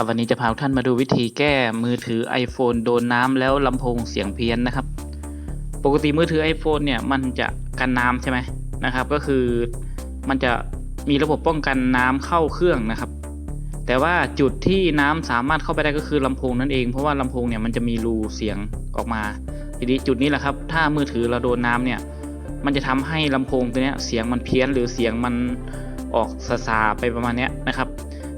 ครับวันนี้จะพาทุกท่านมาดูวิธีแก้มือถือ iPhone โดนน้ำแล้วลำโพงเสียงเพี้ยนนะครับ ปกติมือถือ iPhone เนี่ยมันจะกันน้ำใช่ไหมนะครับ ก็คือมันจะมีระบบป้องกันน้ำเข้าเครื่องนะครับ แต่ว่าจุดที่น้ำสามารถเข้าไปได้ก็คือลำโพงนั่นเองเพราะว่าลำโพงเนี่ยมันจะมีรูเสียงออกมาทีนี้จุดนี้แหละครับ ถ้ามือถือเราโดนน้ำเนี่ยมันจะทำให้ลำโพงตัวนี้เสียงมันเพี้ยนหรือเสียงมันออกสาสาไปประมาณนี้นะครับ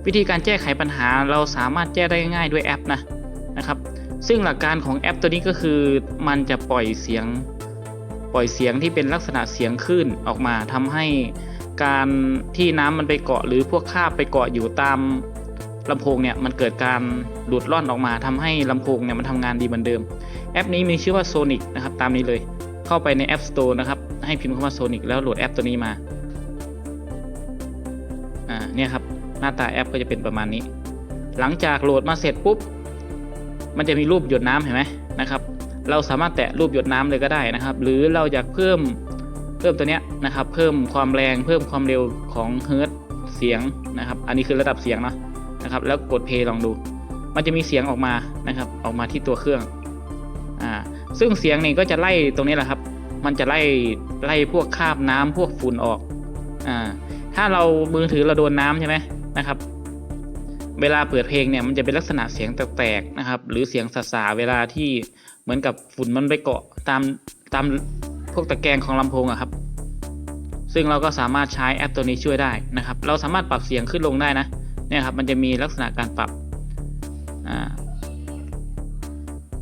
วิธีการแก้ไขปัญหาเราสามารถแก้ได้ง่ายด้วยแอปนะนะครับ ซึ่งหลักการของแอปตัวนี้ก็คือ มันจะปล่อยเสียงปล่อยเสียงที่เป็นลักษณะเสียงคลื่นออกมาทำให้การที่น้ำมันไปเกาะหรือพวกคราบไปเกาะอยู่ตามลำโพงเนี่ยมันเกิดการหลุดล่อนออกมาทำให้ลำโพงเนี่ยมันทำงานดีเหมือนเดิม แอปนี้มีชื่อว่า Sonic นะครับตามนี้เลยเข้าไปใน App Store นะครับให้พิมพ์คำว่า Sonic แล้วโหลดแอปตัวนี้มาอ่าเนี่ยครับ หน้าตาแอปก็จะเป็นประมาณนี้ หลังจากโหลดมาเสร็จปุ๊บ มันจะมีรูปหยดน้ำเห็นไหมนะครับ เราสามารถแตะรูปหยดน้ำเลยก็ได้นะครับ หรือเราอยากเพิ่มเพิ่มตัวเนี้ยนะครับ เพิ่มความแรงเพิ่มความเร็วของเฮิร์ตเสียงนะครับ อันนี้คือระดับเสียงเนาะนะครับ แล้วกดเพย์ลองดู มันจะมีเสียงออกมานะครับ ออกมาที่ตัวเครื่องอ่าซึ่งเสียงนี่ก็จะไล่ตรงนี้แหละครับ มันจะไล่ไล่พวกคราบน้ำพวกฝุ่นออกอ่าถ้าเรามือถือเราโดนน้ำใช่ไหม นะครับ เวลาเปิดเพลงเนี่ยมันจะเป็นลักษณะเสียงแตกๆนะครับ หรือเสียงสาๆเวลาที่เหมือนกับฝุ่นมันไปเกาะตามตามพวกตะแกรงของลำโพงอะครับ ซึ่งเราก็สามารถใช้แอปตัวนี้ช่วยได้นะครับ เราสามารถปรับเสียงขึ้นลงได้นะเนี่ยครับมันจะมีลักษณะการปรับอ่า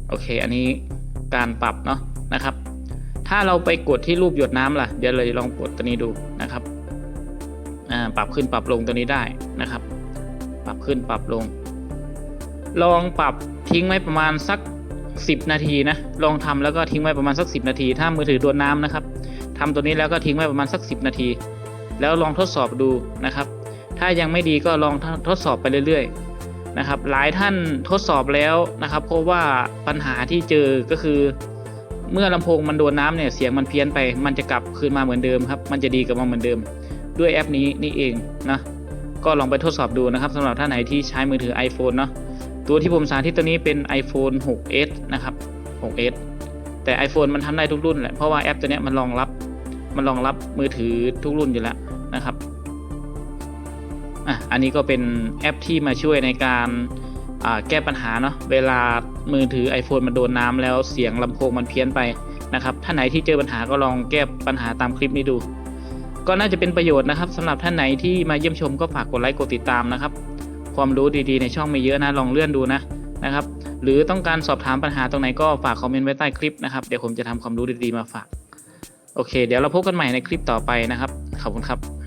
โอเค อันนี้การปรับเนาะนะครับ ถ้าเราไปกดที่รูปหยดน้ำล่ะ เดี๋ยวเลยลองกดตัวนี้ดูนะครับ ปรับขึ้นปรับลงตัวนี้ได้นะครับ ปรับขึ้นปรับลง ลองปรับทิ้งไว้ประมาณสัก 10 นาทีนะ ลองทำแล้วก็ทิ้งไว้ประมาณสัก 10 นาที ถ้ามือถือโดนน้ำนะครับทำตัวนี้แล้วก็ทิ้งไว้ประมาณสัก 10 นาที แล้วลองทดสอบดูนะครับ ถ้ายังไม่ดีก็ลองทดสอบไปเรื่อยๆนะครับ หลายท่านทดสอบแล้วนะครับ เพราะว่าปัญหาที่เจอก็คือเมื่อลำโพงมันโดนน้ำเนี่ยเสียงมันเพี้ยนไป มันจะกลับคืนมาเหมือนเดิมครับ มันจะดีกลับมาเหมือนเดิม ด้วยแอปนี้นี่เองนะก็ลองไปทดสอบดูนะครับสำหรับท่านไหนที่ใช้มือถือ iPhone เนาะตัวที่ผมสาธิตตัวนี้เป็น iPhone 6s นะครับ 6s แต่ iPhone มันทำได้ทุกรุ่นแหละเพราะว่าแอปตัวนี้มันรองรับมันรองรับมือถือทุกรุ่นอยู่แล้วนะครับอะอันนี้ก็เป็นแอปที่มาช่วยในการแก้ปัญหาเนาะเวลามือถือ iPhone มันโดนน้ำแล้วเสียงลำโพงมันเพี้ยนไปนะครับท่านไหนที่เจอปัญหาก็ลองแก้ปัญหาตามคลิปนี้ดู ก็น่าจะเป็นประโยชน์นะครับสำหรับท่านไหนที่มาเยี่ยมชมก็ฝากกดไลค์กดติดตามนะครับ ความรู้ดีๆในช่องไม่เยอะนะลองเลื่อนดูนะนะครับ หรือต้องการสอบถามปัญหาตรงไหนก็ฝากคอมเมนต์ไว้ใต้คลิปนะครับเดี๋ยวผมจะทำความรู้ดีๆมาฝาก โอเค เดี๋ยวเราพบกันใหม่ในคลิปต่อไปนะครับขอบคุณครับ